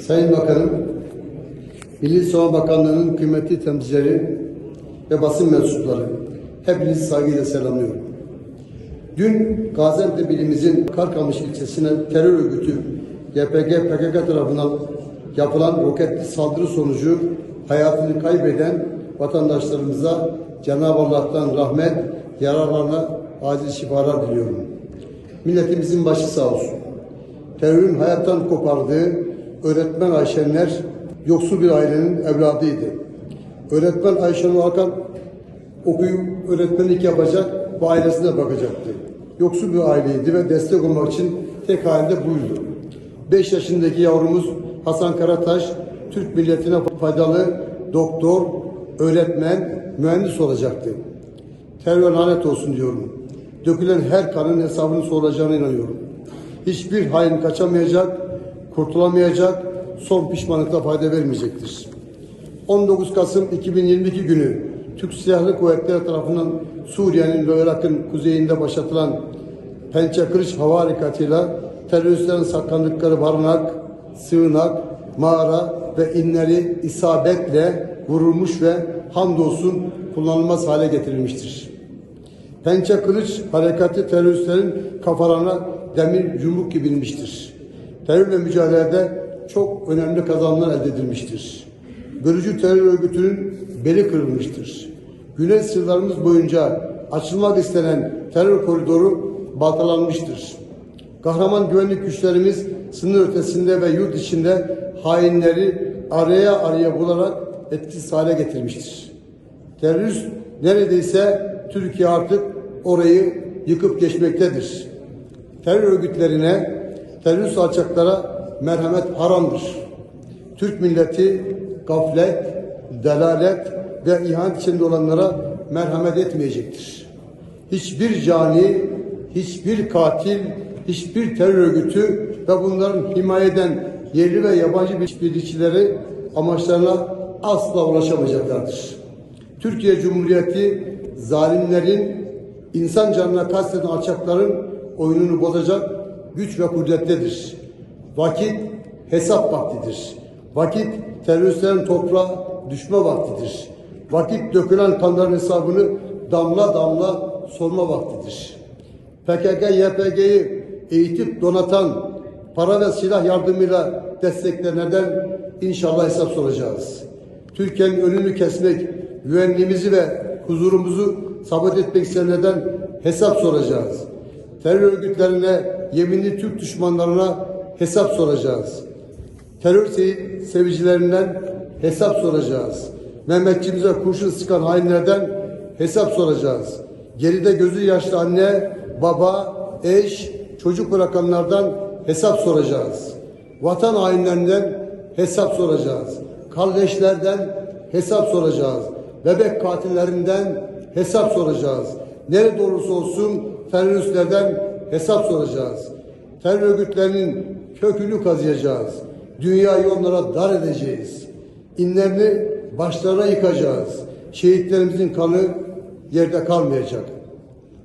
Sayın Bakanım, Milli Savunma Bakanlığı'nın kıymetli temsilcileri ve basın mensupları hepinizi saygıyla selamlıyorum. Dün Gaziantep ilimizin Karkamış ilçesine terör örgütü YPG PKK tarafından yapılan roketli saldırı sonucu hayatını kaybeden vatandaşlarımıza Cenab-ı Allah'tan rahmet, yararlarına acil şifalar diliyorum. Milletimizin başı sağ olsun. Terörün hayattan kopardığı öğretmen Ayşenler yoksul bir ailenin evladıydı. Öğretmen Ayşenur Hakan okuyup öğretmenlik yapacak ve ailesine bakacaktı. Yoksul bir aileydi ve destek olmak için tek halinde buydu. 5 yaşındaki yavrumuz Hasan Karataş Türk milletine faydalı doktor, öğretmen, mühendis olacaktı. Terör lanet olsun diyorum. Dökülen her kanın hesabını sorulacağına inanıyorum. Hiçbir hain kaçamayacak, kurtulamayacak, son pişmanlıkla fayda vermeyecektir. 19 Kasım 2022 günü Türk Silahlı Kuvvetleri tarafından Suriye'nin ve Irak'ın kuzeyinde başlatılan Pençe Kılıç Hava Harekatı'yla teröristlerin saklandıkları barınak, sığınak, mağara ve inleri isabetle vurulmuş ve hamdolsun kullanılmaz hale getirilmiştir. Pençe Kılıç Harekatı teröristlerin kafalarına demir yumruk gibi inmiştir. Terörle mücadelede çok önemli kazanımlar elde edilmiştir. Bölücü terör örgütünün beli kırılmıştır. Güney sınırlarımız boyunca açılmak istenen terör koridoru baltalanmıştır. Kahraman güvenlik güçlerimiz sınır ötesinde ve yurt içinde hainleri araya araya bularak etkisiz hale getirmiştir. Terörist neredeyse Türkiye artık orayı yıkıp geçmektedir. Terör örgütlerine, terörist alçaklara merhamet haramdır. Türk milleti gaflet, delalet ve ihanet içinde olanlara merhamet etmeyecektir. Hiçbir cani, hiçbir katil, hiçbir terör örgütü ve bunların himaye eden yerli ve yabancı birlikçileri amaçlarına asla ulaşamayacaklardır. Türkiye Cumhuriyeti zalimlerin, insan canına kasteden alçakların oyununu bozacak güç ve kudrettedir. Vakit hesap vaktidir. Vakit teröristlerin toprağa düşme vaktidir. Vakit dökülen kanların hesabını damla damla sorma vaktidir. PKK, YPG'yi eğitip donatan para ve silah yardımıyla desteklenenden inşallah hesap soracağız. Türkiye'nin önünü kesmek, güvenliğimizi ve huzurumuzu sabit etmek isteyenlerden hesap soracağız. Terör örgütlerine, yeminli Türk düşmanlarına hesap soracağız. Terör se- sevicilerinden hesap soracağız. Mehmetçimize kurşun sıkan hainlerden hesap soracağız. Geride gözü yaşlı anne, baba, eş, çocuk bırakanlardan hesap soracağız. Vatan hainlerinden hesap soracağız. Kardeşlerden hesap soracağız. Bebek katillerinden hesap soracağız. Nerede olursa olsun teröristlerden hesap soracağız. Terör örgütlerinin kökünü kazıyacağız. Dünyayı onlara dar edeceğiz. İnlerini başlarına yıkacağız. Şehitlerimizin kanı yerde kalmayacak.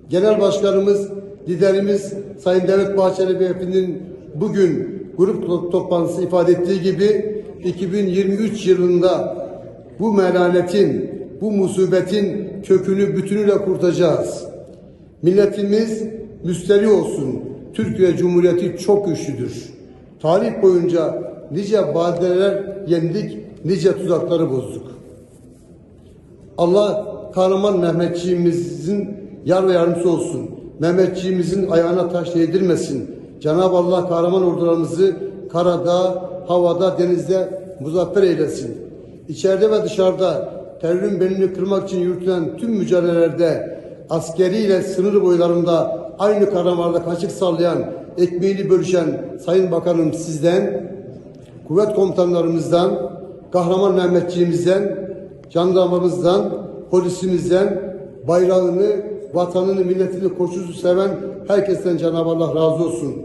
Genel Başkanımız, liderimiz Sayın Devlet Bahçeli Beyefendi'nin bugün grup to- toplantısı ifade ettiği gibi 2023 yılında bu melanetin, bu musibetin kökünü bütünüyle kurtacağız. Milletimiz müsteri olsun. Türkiye Cumhuriyeti çok güçlüdür. Tarih boyunca nice badireler yendik, nice tuzakları bozduk. Allah kahraman Mehmetçiğimizin yar ve yardımcısı olsun. Mehmetçiğimizin ayağına taş değdirmesin. Cenab-ı Allah kahraman ordularımızı karada, havada, denizde muzaffer eylesin. İçeride ve dışarıda terörün belini kırmak için yürütülen tüm mücadelelerde askeriyle sınır boylarında aynı kararlarda kaşık sallayan, ekmeğini bölüşen Sayın Bakanım sizden, kuvvet komutanlarımızdan, kahraman Mehmetçiğimizden, jandarmamızdan, polisimizden, bayrağını, vatanını, milletini koşusu seven herkesten Cenab-ı Allah razı olsun.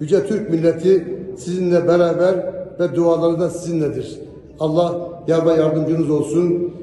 Yüce Türk milleti sizinle beraber ve duaları da sizinledir. Allah yar ve yardımcınız olsun.